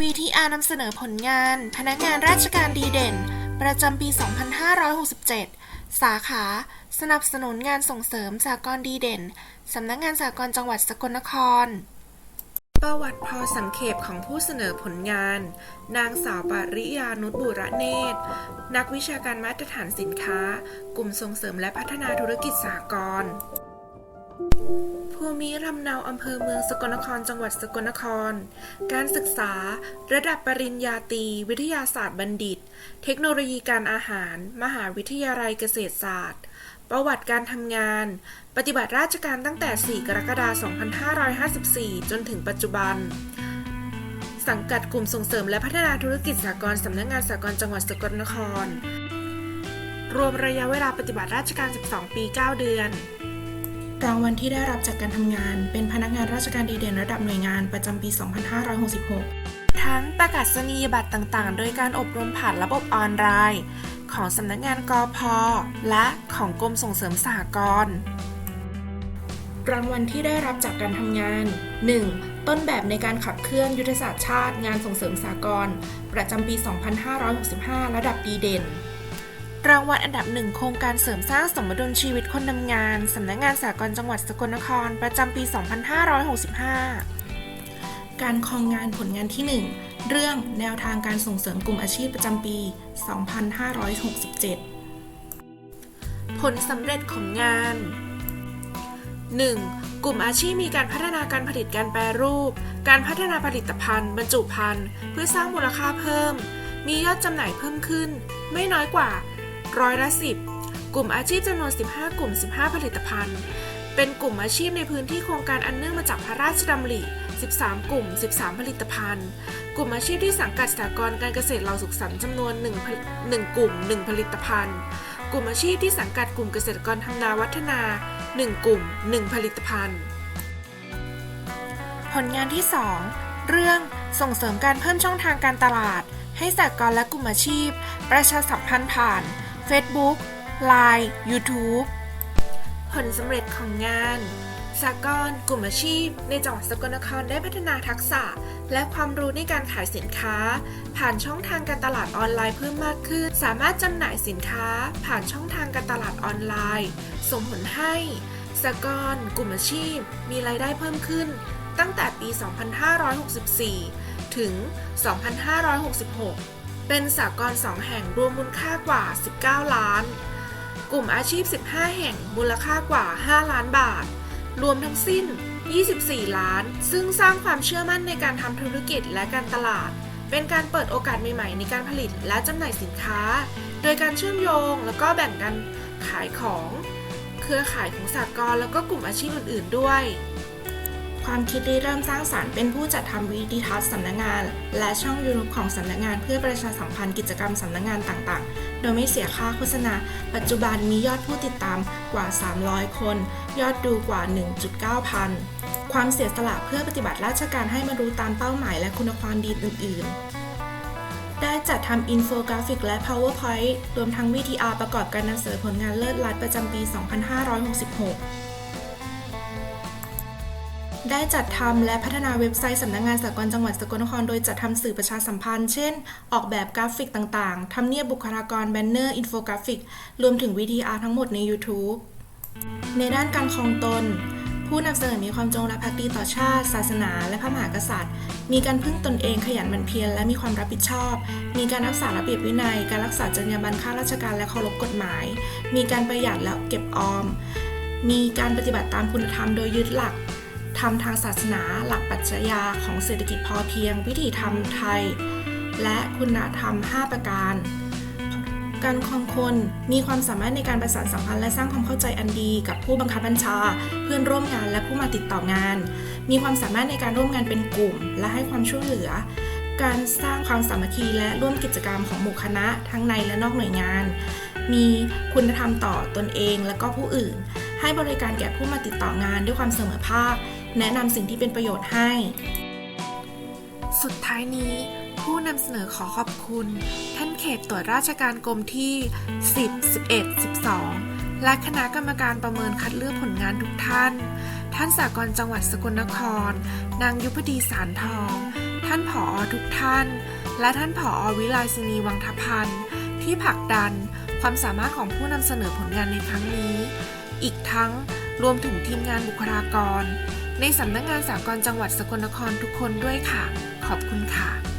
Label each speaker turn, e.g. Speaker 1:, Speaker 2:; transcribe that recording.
Speaker 1: VTR นำเสนอผลงาน พนักงานราชการดีเด่น ประจำปี 2567 สาขา สนับสนุนงานส่งเสริมสากลดีเด่น สำนักงานสากลจังหวัดสกลนคร ประวัติพอสังเขปของผู้เสนอผลงาน นางสาวปริยานุชบุระเนตร นักวิชาการมาตรฐานสินค้า กลุ่มส่งเสริมและพัฒนาธุรกิจสากล ภูมิลำเนาอำเภอเมืองสกลนครจังหวัดสกลนคร การศึกษา ระดับปริญญาตรี วิทยาศาสตร์บัณฑิต เทคโนโลยีการอาหาร มหาวิทยาลัยเกษตรศาสตร์ ประวัติการทำงาน ปฏิบัติราชการตั้งแต่ 4 กรกฎาคม 2554 จนถึงปัจจุบัน สังกัดกลุ่มส่งเสริมและพัฒนาธุรกิจสากลสำนักงานสากลจังหวัดสกลนคร รวมระยะเวลาปฏิบัติราชการ 12 ปี 9 เดือน รางวัลที่ได้รับจากการทำงาน เป็นพนักงานราชการดีเด่นระดับหน่วยงานประจำปี 2566 ทั้งประกาศนียบัตรต่างๆ โดยการอบรมผ่านระบบออนไลน์ ของสำนักงานกอพและของกรมส่งเสริมสหกรณ์รางวัลที่ได้รับจากการทำงาน 1. ต้นแบบในการขับเคลื่อนยุทธศาสตร์ชาติ งานส่งเสริมสากลประจำปี 2565 ระดับดีเด่น รางวัลอันดับหนึ่งโครงการเสริมสร้างสมดุลชีวิตคนทำงาน สำนักงานสากลจังหวัดสกลนคร ประจำปี 2565 การครองงานผลงานที่ 1 เรื่องแนวทางการส่งเสริมกลุ่มอาชีพประจำปี 2567 ผลสำเร็จของงาน 1. กลุ่มอาชีพมีการพัฒนาการผลิตการแปรรูป การพัฒนาผลิตภัณฑ์ บรรจุภัณฑ์ เพื่อสร้างมูลค่าเพิ่ม มียอดจำหน่ายเพิ่มขึ้น ไม่น้อยกว่า ร้อยละ 10 กลุ่มอาชีพจำนวน 15 กลุ่ม 15 ผลิตภัณฑ์ เป็นกลุ่มอาชีพในพื้นที่โครงการอันเนื่องมาจากพระราชดำริ 13 กลุ่ม 13 ผลิตภัณฑ์ กลุ่มอาชีพที่สังกัดสหกรการเกษตรเราสุขสันต์จำนวน 1 1 กลุ่ม 1 ผลิตภัณฑ์ กลุ่มอาชีพที่สังกัดกลุ่มเกษตรกรทำนาวัฒนา 1 กลุ่ม 1 ผลิตภัณฑ์ ผลงานที่ 2 เรื่องส่งเสริมการเพิ่มช่องทางการตลาดให้สากลและกลุ่มอาชีพ ประชาสัมพันธ์ผ่าน Facebook Line YouTube ผลสำเร็จของงานสากลกลุ่มอาชีพ ในจังหวัดสกลนครได้พัฒนาทักษะ และความรู้ในการขายสินค้า ผ่านช่องทางการตลาดออนไลน์เพิ่มมากขึ้น สามารถจำหน่ายสินค้า ผ่านช่องทางการตลาดออนไลน์ส่งผลให้สากลกลุ่มอาชีพ มีรายได้เพิ่มขึ้น ตั้งแต่ปี 2564 ถึง 2566 เป็นสากลสองแห่งรวมมูลค่ากว่า 19 ล้าน กลุ่มอาชีพ 15 แห่งมูลค่ากว่า 5 ล้านบาท รวมทั้งสิ้น 24 ล้าน ซึ่งสร้างความเชื่อมั่นในการทำธุรกิจและการตลาด เป็นการเปิดโอกาสใหม่ๆ ในการผลิตและจำหน่ายสินค้า โดยการเชื่อมโยงแล้วก็แบ่งกันขายของ เครือข่ายของสากลแล้วก็กลุ่มอาชีพอื่น ๆ ด้วย ความคิดริเริ่มสร้างสารรค์เป็นผู้จัดทำวิดีทัศน์สำนักงาน และช่องยูทูบของสำนักงานเพื่อประชาสัมพันธ์กิจกรรมสำนักงานต่างๆ โดยไม่เสียค่าโฆษณา ปัจจุบันมียอดผู้ติดตามกว่า 300 คน ยอดดูกว่า 1.9 พัน ความเสียสละเพื่อปฏิบัติราชการให้มารู้ตามเป้าหมายและคุณความดีอื่น ๆได้จัดทำอินโฟกราฟิกและ PowerPoint รวมทั้ง VTR ประกอบการนำเสนอผลงานเลิศลัดประจำปี 2566 ได้จัดทำและพัฒนาเว็บไซต์สำนักงานสากลจังหวัดสกลนคร โดยจัดทำสื่อประชาสัมพันธ์ เช่น ออกแบบกราฟิกต่างๆ ทำเนียบบุคลากรแบนเนอร์ อินโฟกราฟิก รวมถึง VTR ทั้งหมดใน YouTube ในด้านการครองตน ผู้นำเสนอมีความจงรักภักดีต่อชาติ ศาสนา และพระมหากษัตริย์ มีการพึ่งตนเองขยันหมั่นเพียรและมีความรับผิดชอบ มีการรักษาระเบียบวินัย การรักษาจรรยาบรรณข้าราชการและเคารพกฎหมาย มีการประหยัดและเก็บออม มีการปฏิบัติตามคุณธรรมโดยยึดหลัก ธรรมทางศาสนา หลักปรัชญาของเศรษฐกิจพอเพียง วิถีธรรมไทย และคุณธรรม 5 ประการ การคองคนมีความสามารถในการประสานสัมพันธ์และสร้างความเข้าใจอันดีกับผู้บังคับบัญชา เพื่อนร่วมงานและผู้มาติดต่องาน มีความสามารถในการร่วมงานเป็นกลุ่ม และให้ความช่วยเหลือ การสร้างความสามัคคีและร่วมกิจกรรมของหมู่คณะ ทั้งในและนอกหน่วยงาน มีคุณธรรมต่อตนเองและก็ผู้อื่นให้บริการแก่ผู้มาติดต่องานด้วยความเสมอภาค แนะนำสิ่งที่เป็นประโยชน์ให้ สุดท้ายนี้ ผู้นำเสนอขอขอบคุณ ท่านเขตตรวจราชการกรมที่ 10 11 12 และคณะกรรมการประเมินคัดเลือกผลงานทุกท่าน ท่านสากลจังหวัดสกลนคร นางยุพดีสารทอง ท่านผออทุกท่าน และท่านผออวิไลศินีวังทพันธ์ที่ผลักดันความสามารถของผู้นำเสนอผลงานในครั้งนี้ อีกทั้งรวมถึงทีมงานบุคลากร ในสำนักงงานสากลจังหวัดสกลนครทุกคนด้วยค่ะ ขอบคุณค่ะ